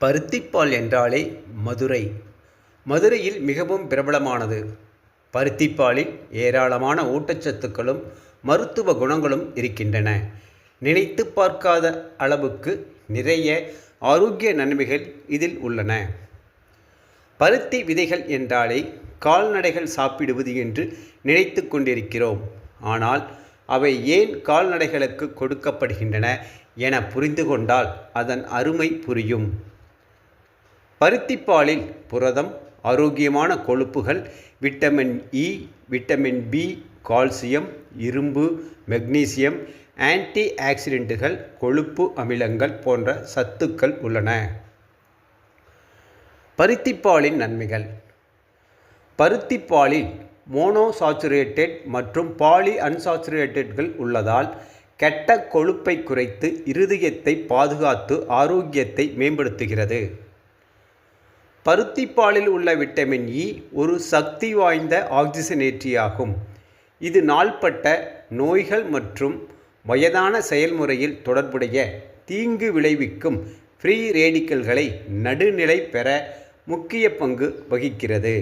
பருத்திப்பால் என்றாலே மதுரை. மதுரையில் மிகவும் பிரபலமானது. பருத்திப்பாலில் ஏராளமான ஊட்டச்சத்துக்களும் மருத்துவ குணங்களும் இருக்கின்றன. நினைத்து பார்க்காத அளவுக்கு நிறைய ஆரோக்கிய நன்மைகள் இதில் உள்ளன. பருத்தி விதைகள் என்றாலே கால்நடைகள் சாப்பிடுவது என்று நினைத்து கொண்டிருக்கிறோம். ஆனால் அவை ஏன் கால்நடைகளுக்கு கொடுக்கப்படுகின்றன என புரிந்து கொண்டால் அதன் அருமை புரியும். பருத்திப்பாலில் புரதம் ஆரோக்கியமான கொழுப்புகள் vitamin E vitamin B calcium இரும்பு மெக்னீசியம் ஆன்டி ஆக்சிடென்ட்டுகள் கொழுப்பு அமிலங்கள் போன்ற சத்துக்கள் உள்ளன. பருத்திப்பாலின் நன்மைகள். பருத்திப்பாலில் மோனோசாச்சுரேட்டட் மற்றும் பாலி அன்சாச்சுரேட்டட்கள் உள்ளதால் கெட்ட கொழுப்பை குறைத்து இருதயத்தை பாதுகாத்து ஆரோக்கியத்தை மேம்படுத்துகிறது. பருத்திப்பாலில் உள்ள விட்டமின் இ ஒரு சக்தி வாய்ந்த ஆக்சிஜனேற்றியாகும். இது நாள்பட்ட நோய்கள் மற்றும் வயதான செயல்முறையில் தொடர்புடைய தீங்கு விளைவிக்கும் ஃப்ரீ ரேடிக்கல்களை நடுநிலை பெற முக்கிய பங்கு வகிக்கிறது.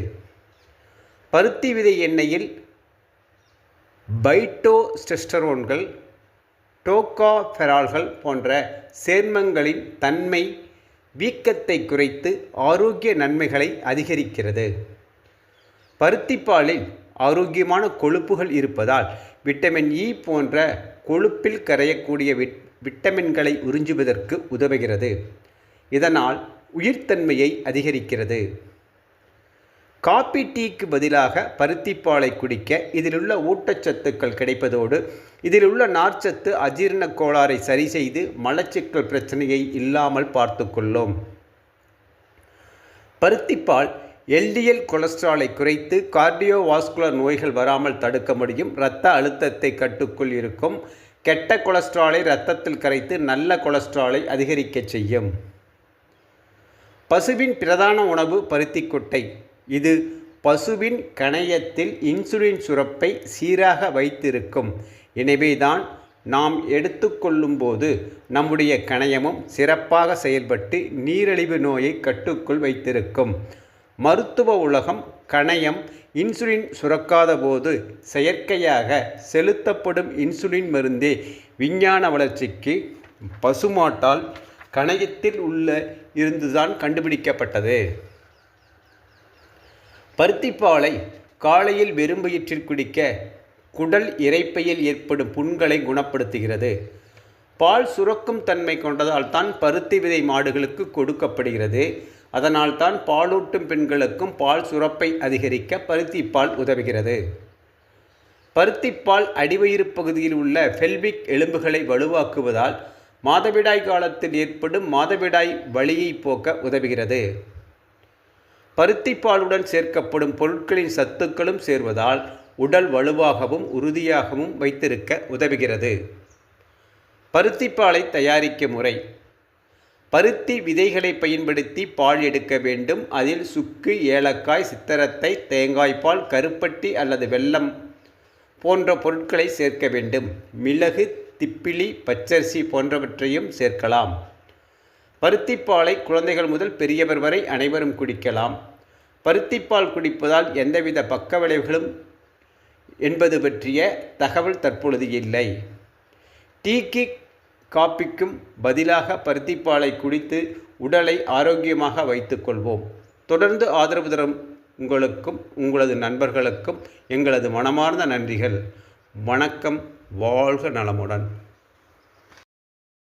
பருத்தி விதை எண்ணெயில் பைட்டோஸ்டெஸ்டரோன்கள் டோகாஃபெரால்கள் போன்ற சேர்மங்களின் தன்மை வீக்கத்தை குறைத்து ஆரோக்கிய நன்மைகளை அதிகரிக்கிறது. பருத்திப்பாலில் ஆரோக்கியமான கொழுப்புகள் இருப்பதால் விட்டமின் இ போன்ற கொழுப்பில் கரையக்கூடிய விட் விட்டமின்களை உறிஞ்சுவதற்கு உதவுகிறது. இதனால் உயிர்த்தன்மையை அதிகரிக்கிறது. காப்பி டீக்கு பதிலாக பருத்திப்பாலை குடிக்க இதிலுள்ள ஊட்டச்சத்துக்கள் கிடைப்பதோடு இதில் உள்ள நார்ச்சத்து அஜீரண கோளாறை சரி செய்து மலச்சிக்கல் பிரச்சனையை இல்லாமல் பார்த்து கொள்ளும் பருத்திப்பால் எல்டிஎல் கொலஸ்ட்ராலை குறைத்து கார்டியோவாஸ்குலர் நோய்கள் வராமல் தடுக்க முடியும். இரத்த அழுத்தத்தை கட்டுக்குள் இருக்கும். கெட்ட கொலஸ்ட்ராலை இரத்தத்தில் கரைத்து நல்ல கொலஸ்ட்ராலை அதிகரிக்க செய்யும். பசுவின் பிரதான உணவு பருத்திக்கொட்டை. இது பசுவின் கணையத்தில் இன்சுலின் சுரப்பை சீராக வைத்திருக்கும். எனவேதான் நாம் எடுத்துக்கொள்ளும்போது நம்முடைய கணையமும் சிறப்பாக செயல்பட்டு நீரிழிவு நோயை கட்டுக்குள் வைத்திருக்கும். மருத்துவ உலகம் கணையம் இன்சுலின் சுரக்காத போது செயற்கையாக செலுத்தப்படும் இன்சுலின் மருந்தே. விஞ்ஞான வளர்ச்சிக்கு பசுமாட்டால் கணையத்தில் உள்ள இருந்துதான் கண்டுபிடிக்கப்பட்டது. பருத்திப்பாலை காலையில் வெறும்பயிற்றில் குடிக்க குடல் இறைப்பையில் ஏற்படும் புண்களை குணப்படுத்துகிறது. பால் சுரக்கும் தன்மை கொண்டதால் தான் பருத்தி விதை மாடுகளுக்கு கொடுக்கப்படுகிறது. அதனால் தான் பாலூட்டும் பெண்களுக்கும் பால் சுரப்பை அதிகரிக்க பருத்திப்பால் உதவுகிறது. பருத்திப்பால் அடிவயிறு பகுதியில் உள்ள ஃபெல்விக் எலும்புகளை வலுவாக்குவதால் மாதவிடாய் காலத்தில் ஏற்படும் மாதவிடாய் வலியை போக்க உதவுகிறது. பருத்திப்பாலுடன் சேர்க்கப்படும் பொருட்களின் சத்துக்களும் சேர்வதால் உடல் வலுவாகவும் உறுதியாகவும் வைத்திருக்க உதவுகிறது. பருத்திப்பாலை தயாரிக்க முறை. பருத்தி விதைகளை பயன்படுத்தி பால் எடுக்க வேண்டும். அதில் சுக்கு ஏலக்காய் சித்தரத்தை தேங்காய்பால் கருப்பட்டி அல்லது வெல்லம் போன்ற பொருட்களை சேர்க்க வேண்டும். மிளகு திப்பிலி பச்சரிசி போன்றவற்றையும் சேர்க்கலாம். பருத்திப்பாலை குழந்தைகள் முதல் பெரியவர் வரை அனைவரும் குடிக்கலாம். பருத்திப்பால் குடிப்பதால் எந்தவித பக்க விளைவுகளும் என்பது பற்றிய தகவல் தற்பொழுது இல்லை. டீக்கு காப்பிக்கும் பதிலாக பருத்திப்பாலை குடித்து உடலை ஆரோக்கியமாக வைத்துக்கொள்வோம் தொடர்ந்து ஆதரவு தரும் உங்களுக்கும் உங்களது நண்பர்களுக்கும் எங்களது மனமார்ந்த நன்றிகள். வணக்கம் வாழ்க நலமுடன்.